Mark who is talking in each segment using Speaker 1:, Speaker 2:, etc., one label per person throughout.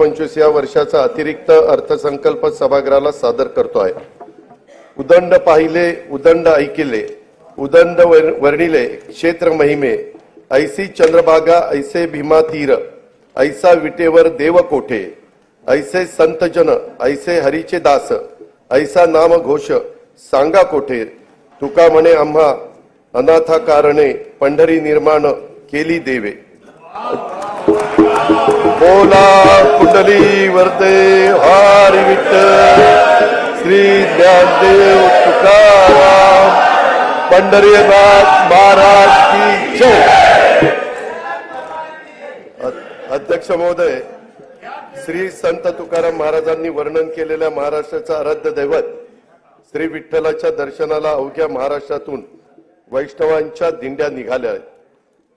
Speaker 1: पंचवीस या वर्षाचा अतिरिक्त अर्थसंकल्प सभागृहाला सादर करतो आहे उदंड पाहिले उदंड ऐकिले उदंड वर्णिले क्षेत्र महिमे ऐसी चंद्रभागा ऐसे भीमा तीर ऐसा विटेवर देव कोठे ऐसे संतजन ऐसे हरीचे दास ऐसा नाम घोष सांगा कोठे तुका म्हणे आम्हा अनाथा कारणे पंढरी निर्माण केली देवे. बोला कुंडली वरते हरी विठ्ठल? श्री ज्ञानदेव तुकाराम पंढरीनाथ महाराज की जय. अध्यक्ष महोदय श्री संत तुकाराम महाराजांनी वर्णन केलेल्या महाराष्ट्राचा आराध्य दैवत श्री विठ्ठलाच्या दर्शनाला अवघ्या महाराष्ट्रातून वैष्णवांच्या दिंड्या निघाल्या आहेत.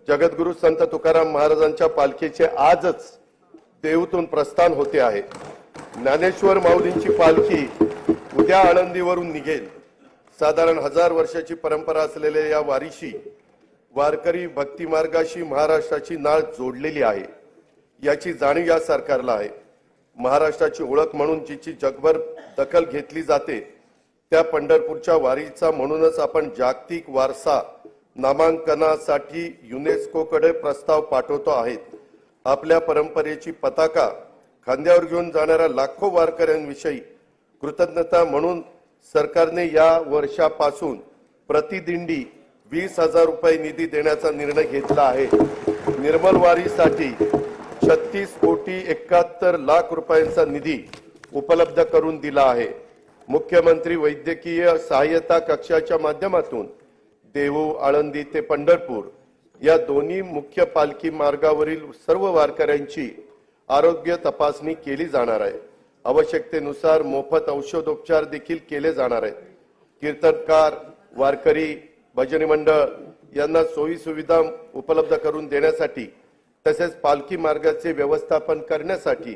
Speaker 1: जगद्गुरु संत तुकाराम महाराजांच्या पालखीचे आजच देहूतून प्रस्थान होते आहे. ज्ञानेश्वर माऊलींची पालखी उद्या आळंदीवरून निघेल. साधारण हजार वर्षाची परंपरा असलेल्या या वारीशी वारकरी भक्तिमार्गाशी महाराष्ट्राची नाळ जोडलेली आहे. याची जाणीव या सरकारला आहे. महाराष्ट्राची ओळख म्हणून जिची जगभर दखल घेतली जाते त्या पंढरपूरच्या वारीचा म्हणूनच आपण जागतिक वारसा नामांकनासाठी युनेस्कोकडे प्रस्ताव पाठवतो आहेत. आपल्या परंपरेची पताका खांद्यावर घेऊन जाणाऱ्या लाखो वारकऱ्यांविषयी कृतज्ञता म्हणून सरकारने या वर्षापासून प्रतिदिंडी वीस हजार रुपये निधी देण्याचा निर्णय घेतला आहे. निर्मल वारीसाठी छत्तीस कोटी एकाहत्तर लाख रुपयांचा निधी उपलब्ध करून दिला आहे. मुख्यमंत्री वैद्यकीय सहाय्यता कक्षाच्या माध्यमातून देहू आळंदी ते पंढरपूर या दोन्ही मुख्य पालखी मार्गावरील सर्व वारकऱ्यांची आरोग्य तपासणी केली जाणार आहे. आवश्यकतेनुसार मोफत औषधोपचार देखील केले जाणार आहेत. कीर्तनकार वारकरी भजनी मंडळ यांना सोयी सुविधा उपलब्ध करून देण्यासाठी तसेच पालखी मार्गाचे व्यवस्थापन करण्यासाठी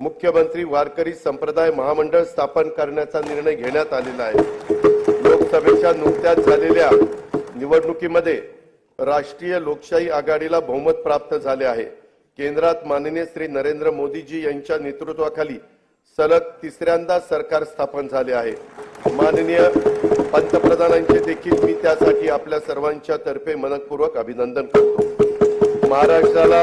Speaker 1: मुख्यमंत्री वारकरी संप्रदाय महामंडळ स्थापन करण्याचा निर्णय घेण्यात आलेला आहे. लोकसभेच्या नुकत्याच झालेल्या निवडणुकीमध्ये राष्ट्रीय लोकशाही आघाडीला बहुमत प्राप्त झाले आहे. केंद्रात माननीय श्री नरेंद्र मोदीजी यांच्या नेतृत्वाखाली सलग तिसऱ्यांदा सरकार स्थापन झाले आहे. माननीय पंतप्रधानांचे देखील मी त्यासाठी आपल्या सर्वांच्या तर्फे मनपूर्वक अभिनंदन करतो. महाराष्ट्राला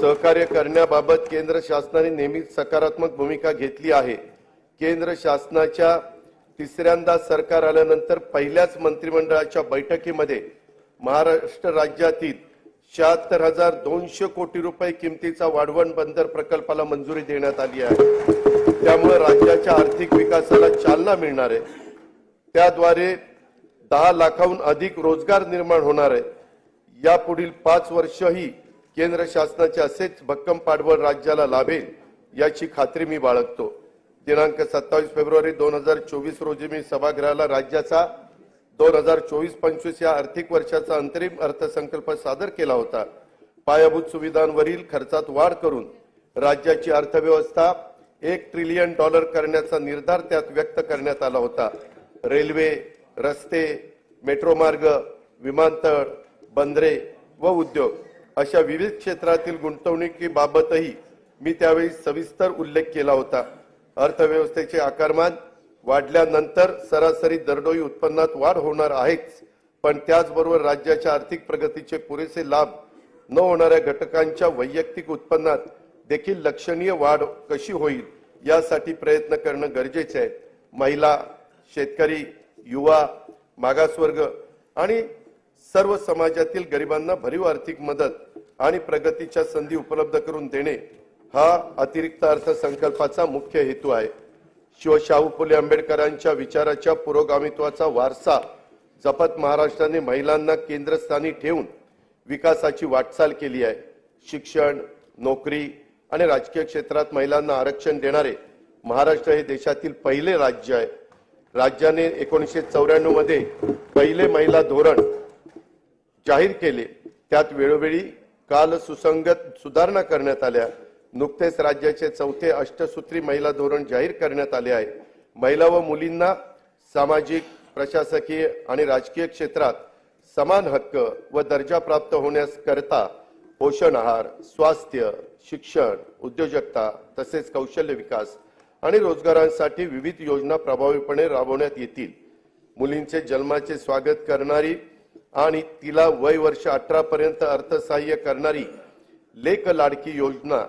Speaker 1: सहकार्य करण्याबाबत केंद्र शासनाने नेहमीच सकारात्मक भूमिका घेतली आहे. केंद्र शासनाच्या तिसऱ्यांदा सरकार आल्यानंतर पहिल्याच मंत्रिमंडळाच्या बैठकीमध्ये महाराष्ट्र राज्यातील शहात्तर हजार दोनशे कोटी रुपये किमतीचा वाढवण बंदर प्रकल्पाला मंजुरी देण्यात आली आहे. त्यामुळे राज्याच्या आर्थिक विकासाला चालना मिळणार आहे. त्याद्वारे दहा लाखाहून अधिक रोजगार निर्माण होणार आहे. या पुढील पाच वर्षही केंद्र शासनाचे असेच भक्कम पाठबळ राज्याला लाभेल याची खात्री मी बाळगतो. दिनांक सत्तावीस फेब्रुवारी दोन हजार चोवीस रोजी मी सभागृहाला राज्याचा दोन हजार चोवीस पंचवीस या आर्थिक वर्षाचा अंतरिम अर्थसंकल्प सादर केला होता. पायाभूत सुविधांवरील खर्चात वाढ करून राज्याची अर्थव्यवस्था एक ट्रिलियन डॉलर करण्याचा निर्धार त्यात व्यक्त करण्यात आला होता. रेल्वे रस्ते मेट्रो मार्ग विमानतळ बंदरे व उद्योग अशा विविध क्षेत्रातील गुंतवणुकीबाबतही मी त्यावेळी सविस्तर उल्लेख केला होता. अर्थव्यवस्थेचे आकारमान वाढल्यानंतर सरासरी दरडोई उत्पन्नात वाढ होणार आहेच. पण त्याचबरोबर राज्याच्या आर्थिक प्रगतीचे पुरेसे लाभ न होणाऱ्या घटकांच्या वैयक्तिक उत्पन्नात देखील लक्षणीय वाढ कशी होईल यासाठी प्रयत्न करणं गरजेचे आहे. महिला शेतकरी युवा मागासवर्ग आणि सर्व समाजातील गरिबांना भरीव आर्थिक मदत आणि प्रगतीच्या संधी उपलब्ध करून देणे हा अतिरिक्त अर्थसंकल्पाचा मुख्य हेतू आहे. शिवशाहू फुले आंबेडकरांच्या विचाराच्या पुरोगामित्वाचा वारसा जपत महाराष्ट्राने महिलांना केंद्रस्थानी ठेवून विकासाची वाटचाल केली आहे. शिक्षण नोकरी आणि राजकीय क्षेत्रात महिलांना आरक्षण देणारे महाराष्ट्र हे देशातील पहिले राज्य आहे. राज्याने एकोणीसशे चौऱ्याण्णवमध्ये पहिले महिला धोरण जाहीर केले. त्यात वेळोवेळी काल सुसंगत सुधारणा करण्यात आल्या. नुकतेच राज्याचे चौथे अष्टसूत्री महिला धोरण जाहीर करण्यात आले आहे. महिला व मुलींना सामाजिक प्रशासकीय आणि राजकीय क्षेत्रात समान हक्क व दर्जा प्राप्त होण्यास करता पोषण आहार स्वास्थ्य शिक्षण उद्योजकता तसेच कौशल्य विकास आणि रोजगारांसाठी विविध योजना प्रभावीपणे राबवण्यात येतील. मुलींचे जन्माचे स्वागत करणारी आणि तिला वय वर्ष अठरा पर्यंत अर्थसहाय्य करणारी लेख लाडकी योजना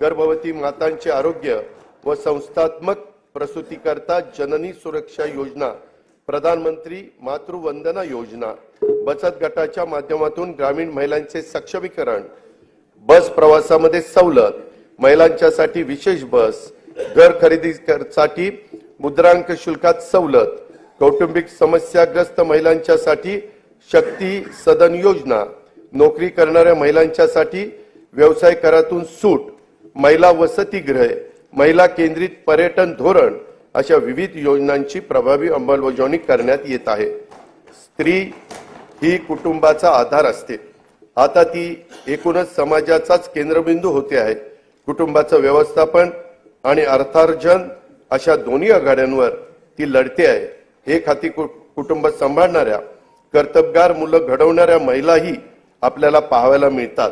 Speaker 1: गर्भवती मातांचे आरोग्य व संस्थात्मक प्रसूतीकरता जननी सुरक्षा योजना प्रधानमंत्री मातृवंदना योजना बचत गटाच्या माध्यमातून ग्रामीण महिलांचे सक्षमीकरण बस प्रवासामध्ये सवलत महिलांच्यासाठी विशेष बस घर खरेदीसाठी मुद्रांक शुल्कात सवलत कौटुंबिक समस्याग्रस्त महिलांच्यासाठी शक्ती सदन योजना नोकरी करणाऱ्या महिलांच्यासाठी व्यवसाय करातून सूट महिला वसतिगृहे महिला केंद्रित पर्यटन धोरण अशा विविध योजनांची प्रभावी अंमलबजावणी करण्यात येत आहे. स्त्री ही कुटुंबाचा आधार असते. आता ती एकूणच समाजाचाच केंद्रबिंदू होते आहे. कुटुंबाचं व्यवस्थापन आणि अर्थार्जन अशा दोन्ही आघाड्यांवर ती लढते आहे. एक हाती कुटुंब सांभाळणाऱ्या कर्तबगार मुलं घडवणाऱ्या महिलाही आपल्याला पाहायला मिळतात.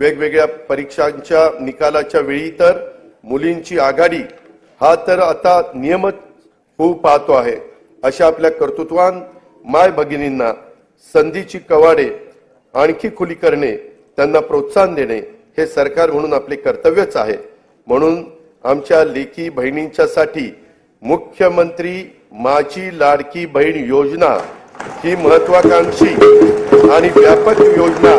Speaker 1: वेगवेगळ्या परीक्षांच्या निकालाच्या वेळी तर मुलींची आघाडी हा तर आता नियमित होऊ पाहतो आहे. अशा आपल्या कर्तृत्वान माय भगिनींना संधीची कवाडे आणखी खुली करणे त्यांना प्रोत्साहन देणे हे सरकार म्हणून आपले कर्तव्यच आहे. म्हणून आमच्या लेखी बहिणींच्यासाठी मुख्यमंत्री माझी लाडकी बहीण योजना ही महत्वाकांक्षी आणि व्यापक योजना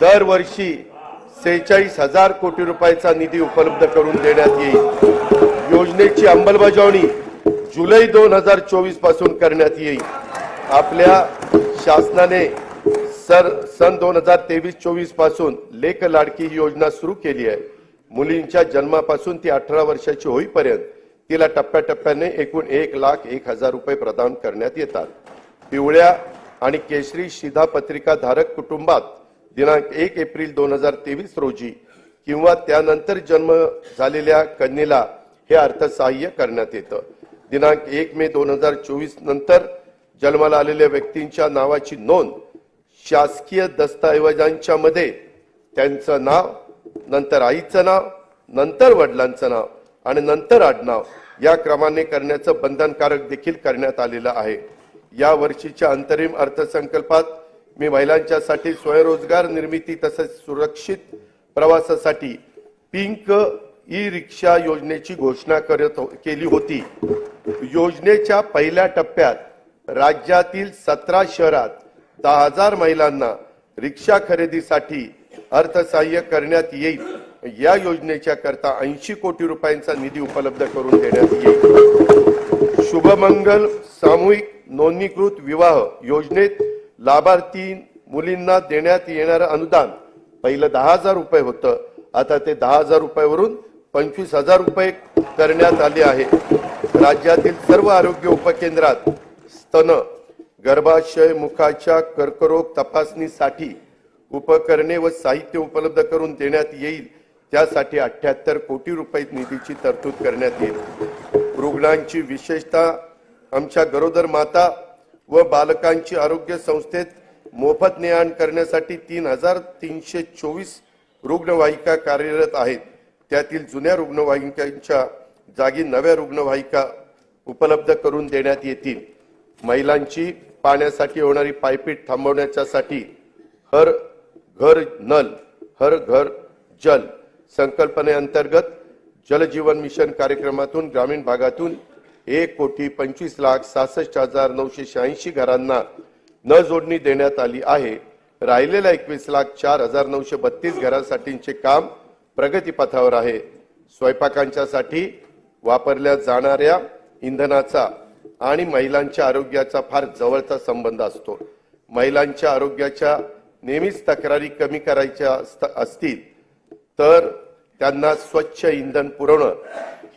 Speaker 1: दरवर्षी सेहेचाळीस हजार कोटी रुपयाचा निधी उपलब्ध करून देण्यात येईल. योजनेची अंमलबजावणी जुलै दोन हजार चोवीसपासून करण्यात येईल. आपल्या शासनाने सर सन दोन हजार तेवीस चोवीसपासून लेख लाडकी ही योजना सुरू केली आहे. मुलींच्या जन्मापासून ती अठरा वर्षाची होईपर्यंत तिला टप्प्याटप्प्याने एकूण एक लाख एक हजार रुपये प्रदान करण्यात येतात. पिवळ्या आणि केशरी शिधापत्रिका धारक कुटुंबात दिनांक एक एप्रिल दोन हजार तेवीस रोजी किंवा त्यानंतर जन्म झालेल्या कन्येला हे अर्थसहाय्य करण्यात येतं. दिनांक एक मे दोन हजार चोवीस नंतर जन्माला आलेल्या व्यक्तींच्या नावाची नोंद शासकीय दस्तऐवजांच्या मध्ये त्यांचं नाव नंतर आईचं नाव नंतर वडिलांचं नाव आणि नंतर आडनाव या क्रमाने करण्याचं बंधनकारक देखील करण्यात आलेलं आहे. या वर्षीच्या अंतरिम अर्थसंकल्पात मी महिलांच्यासाठी स्वयंरोजगार निर्मिती तसेच सुरक्षित प्रवासासाठी पिंक ई रिक्षा योजनेची घोषणा करत हो- केली होती. योजनेच्या पहिल्या टप्प्यात राज्यातील सतरा शहरात दहा हजार महिलांना रिक्षा खरेदीसाठी अर्थसहाय्य करण्यात येईल. या योजनेच्या करता ऐंशी कोटी रुपयांचा निधी उपलब्ध करून देण्यात येईल. शुभमंगल सामूहिक नोंदणीकृत विवाह योजनेत लाभार्थी मुलींना देण्यात येणारं अनुदान पहिलं दहा हजार रुपये होतं. आता ते दहा हजार रुपयावरून पंचवीस हजार रुपये करण्यात आले आहे. राज्यातील सर्व आरोग्य उपकेंद्रात स्तन गर्भाशय मुखाच्या कर्करोग तपासणीसाठी उपकरणे व साहित्य उपलब्ध करून देण्यात येईल. त्यासाठी अठ्याहत्तर कोटी रुपये निधीची तरतूद करण्यात येईल. रुग्णांची विशेषतः आमच्या गरोदर माता व बालकांची आरोग्य संस्थेत मोफत ने आण करण्यासाठी तीन हजार तीनशे चोवीस रुग्णवाहिका कार्यरत आहेत. त्यातील जुन्या रुग्णवाहिकांच्या जागी नव्या रुग्णवाहिका उपलब्ध करून देण्यात येतील. महिलांची पाण्यासाठी होणारी पायपीट थांबवण्याच्यासाठी हर घर नल हर घर जल संकल्पनेअंतर्गत जलजीवन मिशन कार्यक्रमातून ग्रामीण भागातून एक कोटी पंचवीस लाख सहासष्ट हजार नऊशे शहाऐंशी घरांना न जोडणी देण्यात आली आहे. राहिलेल्या एकवीस लाख चार हजार नऊशे बत्तीस घरांसाठीचे काम प्रगतीपथावर आहे. स्वयंपाकांच्यासाठी वापरल्या जाणाऱ्या इंधनाचा आणि महिलांच्या आरोग्याचा फार जवळचा संबंध असतो. महिलांच्या आरोग्याच्या नेहमीच तक्रारी कमी करायच्या असतील तर त्यांना स्वच्छ इंधन पुरवणं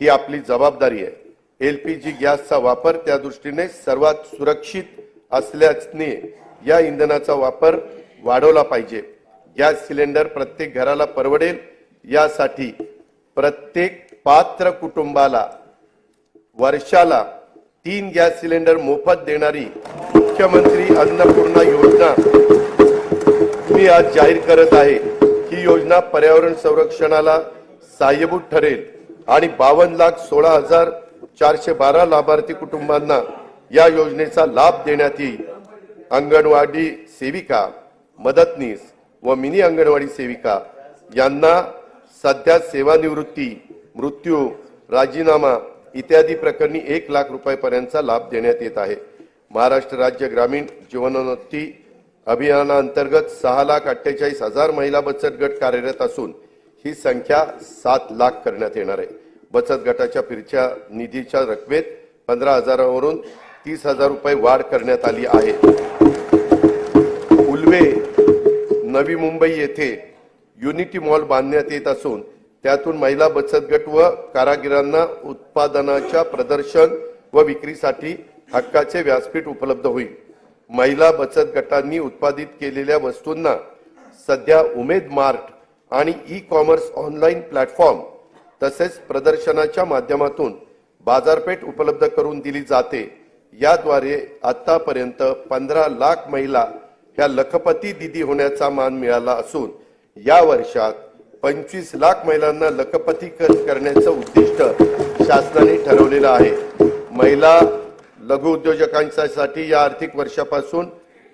Speaker 1: ही आपली जबाबदारी आहे. एलपीजी गॅसचा वापर त्या दृष्टीने सर्वात सुरक्षित असल्याने या इंधनाचा वापर वाढवला पाहिजे. गॅस सिलेंडर प्रत्येक घराला परवडेल. यासाठी प्रत्येक पात्र कुटुंबाला वर्षाला तीन गॅस सिलेंडर मोफत देणारी मुख्यमंत्री अन्नपूर्णा योजना मी आज जाहीर करत आहे. ही योजना पर्यावरण संरक्षणाला सहाय्यभूत ठरेल आणि बावन्न लाख सोळा हजार चारशे बारा लाभार्थी कुटुंबांना या योजनेचा लाभ देण्यात येईल. अंगणवाडी सेविका मदतनीस व मिनी अंगणवाडी सेविका यांना सध्या सेवानिवृत्ती मृत्यू राजीनामा इत्यादी प्रकरणी एक लाख रुपयापर्यंतचा लाभ देण्यात येत आहे. महाराष्ट्र राज्य ग्रामीण जीवनोन्नती अभियानाअंतर्गत सहा लाख अठ्ठेचाळीस हजार महिला बचत गट कार्यरत असून ही संख्या सात लाख करण्यात येणार आहे. बचत गटाच्या फिरच्या निधीच्या रकमेत पंधरा हजारावरून तीस हजार रुपये वाढ करण्यात आली आहे. उल्वे नवी मुंबई येथे युनिटी मॉल बांधण्यात येत असून त्यातून महिला बचत गट व कारागिरांना उत्पादनाच्या प्रदर्शन व विक्रीसाठी हक्काचे व्यासपीठ उपलब्ध होईल. महिला बचत गटांनी उत्पादित केलेल्या वस्तूंना सध्या उमेद मार्ट आणि ई कॉमर्स ऑनलाईन प्लॅटफॉर्म तसेच प्रदर्शनाच्या माध्यमातून बाजारपेठ उपलब्ध करून दिली जाते. याद्वारे आतापर्यंत पंधरा लाख महिला ह्या लखपती दिदी होण्याचा मान मिळाला असून या वर्षात पंचवीस लाख महिलांना लखपती करण्याचं उद्दिष्ट शासनाने ठरवलेलं आहे. महिला लघु उद्योजकांसाठी या आर्थिक वर्षापासून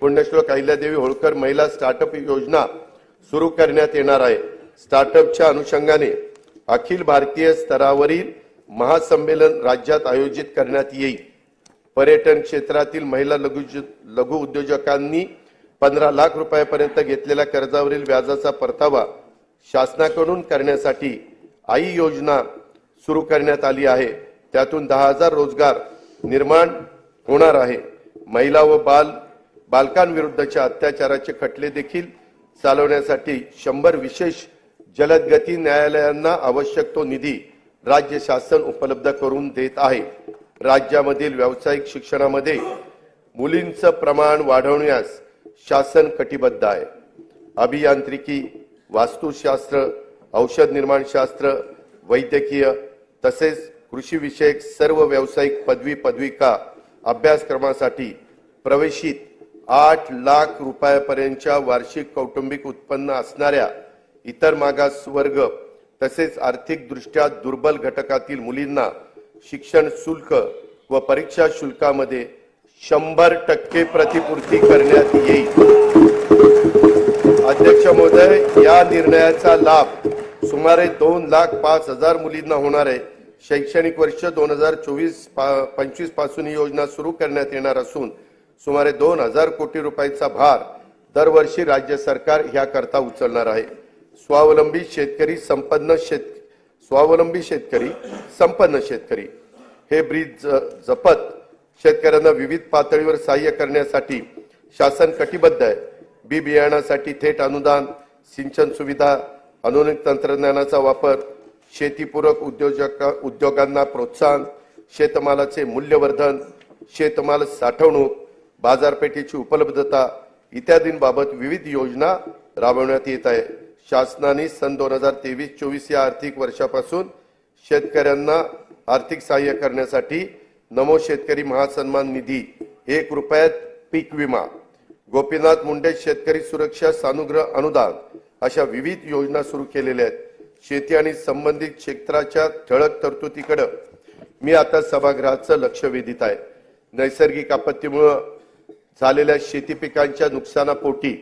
Speaker 1: पुण्यश्लोक अहिल्यादेवी होळकर महिला स्टार्टअप योजना सुरू करण्यात येणार आहे. स्टार्टअपच्या अनुषंगाने अखिल भारतीय स्तरावरील महासंमेलन राज्यात आयोजित करण्यात येईल. पर्यटन क्षेत्रातील महिला लघु लघु उद्योजकांनी पंधरा लाख रुपयापर्यंत घेतलेल्या कर्जावरील व्याजाचा परतावा शासनाकडून करण्यासाठी आई योजना सुरू करण्यात आली आहे. त्यातून दहा हजार रोजगार निर्माण होणार आहे. महिला व बाल बालकांविरुद्धच्या अत्याचाराचे खटले देखील चालवण्यासाठी शंभर विशेष जलदगती न्यायालयांना आवश्यक तो निधी राज्य शासन उपलब्ध करून देत आहे. राज्यामधील व्यावसायिक शिक्षणामध्ये मुलींचं प्रमाण वाढवण्यास शासन कटिबद्ध आहे. अभियांत्रिकी वास्तुशास्त्र औषध निर्माणशास्त्र वैद्यकीय तसेच कृषीविषयक सर्व व्यावसायिक पदवी पदविका अभ्यासक्रमासाठी प्रवेशित आठ लाख रुपयापर्यंतच्या वार्षिक कौटुंबिक उत्पन्न असणाऱ्या इतर मागास वर्ग तसेच आर्थिकदृष्ट्या दुर्बल घटकातील मुलींना शिक्षण शुल्क व परीक्षा शुल्कामध्ये शंभर टक्के प्रतिपूर्ती करण्यात येईल. अध्यक्ष महोदय या निर्णयाचा लाभ सुमारे दोन लाख पाच हजार मुलींना होणार आहे. शैक्षणिक वर्ष दोन हजार चोवीस पंचवीसपासून ही योजना सुरू करण्यात येणार असून सुमारे दोन हजार कोटी रुपयांचा भार दरवर्षी राज्य सरकार ह्याकरता उचलणार आहे. स्वावलंबी शेतकरी संपन्न शेत स्वावलंबी शेतकरी संपन्न शेतकरी. हे ब्रीद ज- जपत शेतकऱ्यांना विविध पातळीवर सहाय्य करण्यासाठी शासन कटिबद्ध आहे. बी बियाणासाठी थेट अनुदान सिंचन सुविधा आधुनिक तंत्रज्ञानाचा वापर शेतीपूरक उद्योजक उद्योगांना प्रोत्साहन शेतमालाचे मूल्यवर्धन शेतमाल साठवणूक बाजारपेठेची उपलब्धता इत्यादींबाबत विविध योजना राबवण्यात येत आहे. शासनाने सन दोन हजार तेवीस चोवीस या आर्थिक वर्षापासून शेतकऱ्यांना आर्थिक सहाय्य करण्यासाठी नमो शेतकरी महासन्मान निधी एक रुपयात पीक विमा गोपीनाथ मुंडे शेतकरी सुरक्षा सानुग्रह अनुदान अशा विविध योजना सुरू केलेल्या आहेत. शेती आणि संबंधित क्षेत्राच्या ठळक तरतुदीकडे मी आता सभागृहाचं लक्ष वेधित आहे. नैसर्गिक आपत्तीमुळं झालेल्या शेती पिकांच्या नुकसानापोटी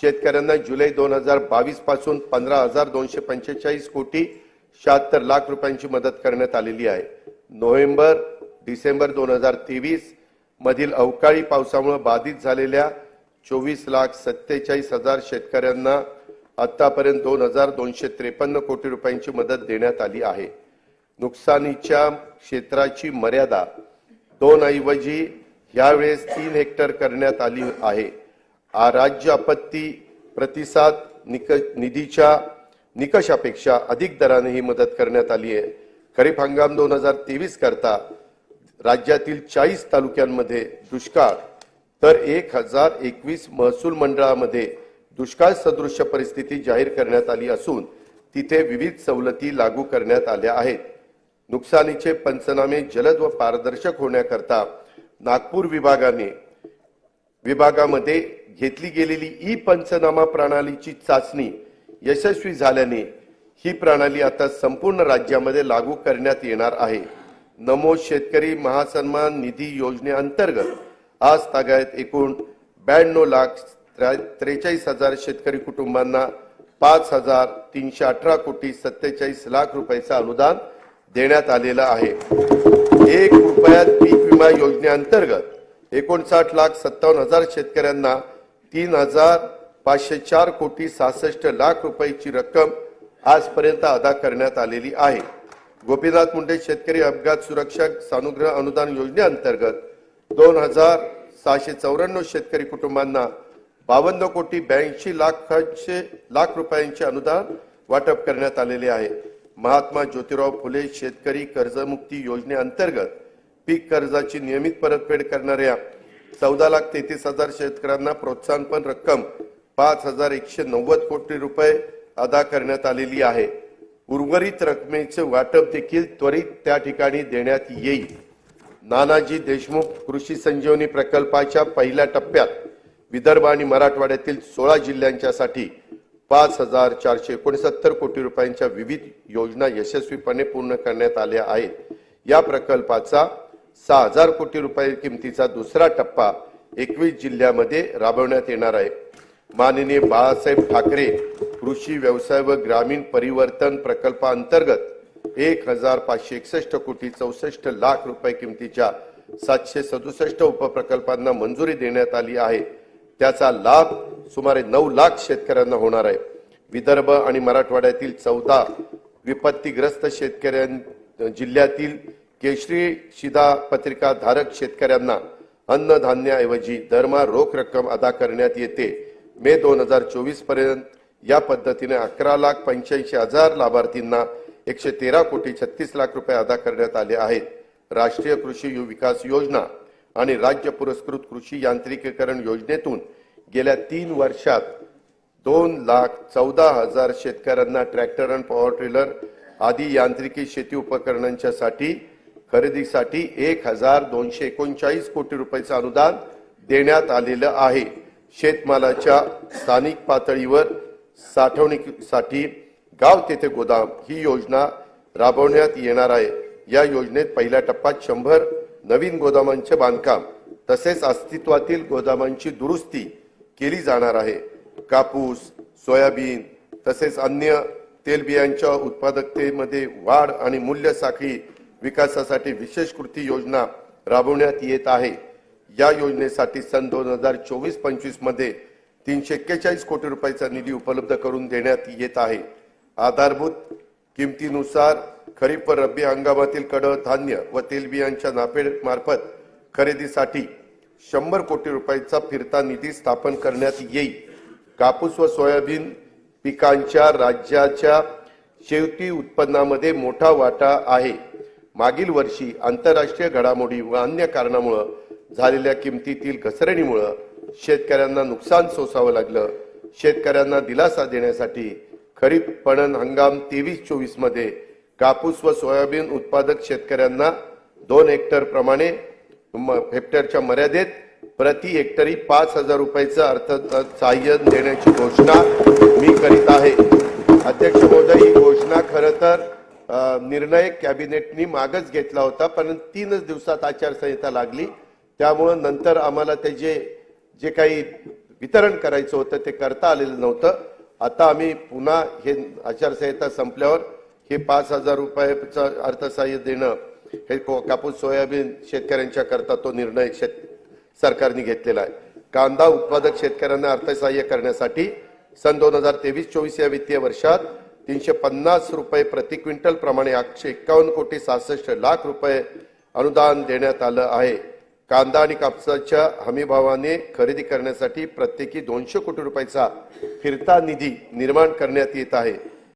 Speaker 1: शेतकऱ्यांना जुलै दोन हजार बावीसपासून पंधरा हजार दोनशे पंचेचाळीस कोटी शहात्तर लाख रुपयांची मदत करण्यात आलेली आहे. नोव्हेंबर डिसेंबर दोन हजार तेवीस मधील अवकाळी पावसामुळे बाधित झालेल्या चोवीस लाख सत्तेचाळीस हजार शेतकऱ्यांना आतापर्यंत दोन हजार दोनशे त्रेपन्न कोटी रुपयांची मदत देण्यात आली आहे. नुकसानीच्या क्षेत्राची मर्यादा दोन ऐवजी यावेळेस तीन हेक्टर करण्यात आली आहे. आ- राज्य आपत्ती प्रतिसाद निक निधीच्या निकषापेक्षा अधिक दराने ही मदत करण्यात आली आहे. खरीप हंगाम दोन हजार तेवीस करता राज्यातील चाळीस तालुक्यांमध्ये दुष्काळ तर एक हजार एकवीस महसूल मंडळामध्ये दुष्काळ सदृश्य परिस्थिती जाहीर करण्यात आली असून तिथे विविध सवलती लागू करण्यात आल्या आहेत. नुकसानीचे पंचनामे जलद व पारदर्शक होण्याकरता नागपूर विभागाने विभागामध्ये घेतली गेलेली ई पंचनामा प्रणालीची चाचणी यशस्वी झाल्याने ही प्रणाली आता संपूर्ण राज्यामध्ये लागू करण्यात येणार आहे. नमो शेतकरी महासन्मान निधी योजनेअंतर्गत आज तागायत एकूण ब्याण्णव लाख त्रेचाळीस हजार शेतकरी कुटुंबांना पाच हजार तीनशे अठरा कोटी सत्तेचाळीस लाख रुपयाचं अनुदान देण्यात आलेलं आहे. एक रुपयात पीक विमा योजनेअंतर्गत एकोणसाठ लाख सत्तावन्न हजार शेतकऱ्यांना तीन हजार पाचशे चार कोटी सहासष्ट लाख रुपयाची रक्कम आजपर्यंत अदा करण्यात आलेली आहे. गोपीनाथ मुंडे शेतकरी अपघात सुरक्षा सानुग्रह अनुदान योजनेअंतर्गत दोन हजार सहाशे चौऱ्याण्णव शेतकरी कुटुंबांना बावन्न कोटी ब्याऐंशी लाखांचे लाख रुपयांचे अनुदान वाटप करण्यात आलेले आहे. महात्मा ज्योतिराव फुले शेतकरी कर्जमुक्ती योजनेअंतर्गत पीक कर्जाची नियमित परतफेड करणाऱ्या चौदा लाख तेहतीस हजार शेतकऱ्यांना प्रोत्साहनपण रक्कम पाच हजार एकशे नव्वद कोटी रुपये अदा करण्यात आलेली आहे. उर्वरित रकमेचे वाटप देखील त्वरित त्या ठिकाणी देण्यात येईल. नानाजी देशमुख कृषी संजीवनी प्रकल्पाच्या पहिल्या टप्प्यात विदर्भ आणि मराठवाड्यातील सोळा जिल्ह्यांच्यासाठी पाच हजार चारशे एकोणसत्तर कोटी रुपयांच्या विविध योजना यशस्वीपणे पूर्ण करण्यात आल्या आहेत. या प्रकल्पाचा सहा हजार कोटी रुपये किमतीचा दुसरा टप्पा एकवीस जिल्ह्यामध्ये राबवण्यात येणार आहे. माननीय बाळासाहेब ठाकरे कृषी व्यवसाय व ग्रामीण परिवर्तन प्रकल्पाअंतर्गत एक हजार पाचशे एकसष्ट कोटी चौसष्ट लाख रुपये किमतीच्या सातशे सदुसष्ट उपप्रकल्पांना मंजुरी देण्यात आली आहे. त्याचा लाभ सुमारे नऊ लाख शेतकऱ्यांना होणार आहे. विदर्भ आणि मराठवाड्यातील चौदा विपत्तीग्रस्त शेतकऱ्यां जिल्ह्यातील केशरी शिदा पत्रिका धारक शेतकऱ्यांना अन्नधान्याऐवजी दरमहा रोख रक्कम अदा करण्यात येते. मे दोन हजार चोवीसपर्यंत या पद्धतीने अकरा लाख पंच्याऐंशी हजार लाभार्थींना एकशे तेरा कोटी छत्तीस लाख रुपये अदा करण्यात आले आहेत. राष्ट्रीय कृषी विकास योजना आणि राज्य पुरस्कृत कृषी यांत्रिकीकरण योजनेतून गेल्या तीन वर्षात दोन लाख चौदा हजार शेतकऱ्यांना ट्रॅक्टर आणि पॉवर ट्रेलर आदी यांत्रिकी शेती उपकरणांच्यासाठी खरेदीसाठी एक हजार दोनशे एकोणचाळीस कोटी रुपयाचं अनुदान देण्यात आलेलं आहे. शेतमालाच्या स्थानिक पातळीवर साठवणुकीसाठी गाव तेथे गोदाम. ही योजना राबवण्यात येणार आहे. या योजनेत पहिल्या टप्प्यात शंभर नवीन गोदामांचे बांधकाम तसेच अस्तित्वातील गोदामांची दुरुस्ती केली जाणार आहे. कापूस सोयाबीन तसेच अन्य तेलबियांच्या उत्पादकतेमध्ये वाढ आणि मूल्य साखळी विकासासाठी विशेष कृती योजना राबवण्यात येत आहे. या योजनेसाठी सन दोन हजार चोवीस पंचवीसमध्ये तीनशे एक्केचाळीस कोटी रुपयाचा निधी उपलब्ध करून देण्यात येत आहे. आधारभूत किमतीनुसार खरीप व रब्बी हंगामातील कडधान्य व तेलबियांच्या नाफेड मार्फत खरेदीसाठी शंभर कोटी रुपयाचा फिरता निधी स्थापन करण्यात येईल. कापूस व सोयाबीन पिकांच्या राज्याच्या शेवटी उत्पन्नामध्ये मोठा वाटा आहे. मागील वर्षी आंतरराष्ट्रीय घडामोडी व अन्य कारणामुळं झालेल्या किमतीतील घसरणीमुळं शेतकऱ्यांना नुकसान सोसावं लागलं. शेतकऱ्यांना दिलासा देण्यासाठी खरीप पणन हंगाम तेवीस चोवीसमध्ये कापूस व सोयाबीन उत्पादक शेतकऱ्यांना दोन हेक्टर प्रमाणे म- हेक्टरच्या मर्यादेत प्रति हेक्टरी पाच हजार रुपयाचं अर्थ सहाय्य देण्याची घोषणा मी करीत आहे. अध्यक्ष महोदय ही घोषणा खरं तर निर्णय कॅबिनेटनी मागच घेतला होता पण तीनच दिवसात आचारसंहिता लागली. त्यामुळं नंतर आम्हाला ते जे जे काही वितरण करायचं होतं ते करता आलेलं नव्हतं. आता आम्ही पुन्हा हे आचारसंहिता संपल्यावर हे पाच हजार रुपयाचं अर्थसहाय्य देणं हे को- कापूस सोयाबीन शेतकऱ्यांच्या करता तो निर्णय शेत सरकारने घेतलेला आहे. कांदा उत्पादक शेतकऱ्यांना अर्थसहाय्य करण्यासाठी सन दोन हजार तेवीस चोवीस या वित्तीय वर्षात तीनशे पन्नास रुपये प्रति क्विंटल प्रमाणे आठशे एक्कावन्न कोटी सहासष्ट लाख रुपये अनुदान देण्यात आलं आहे. कांदा आणि कापसाच्या हमीभावाने खरेदी करण्यासाठी प्रत्येकी दोनशे कोटी रुपयाचा फिरता निधी निर्माण करण्यात येत आहे.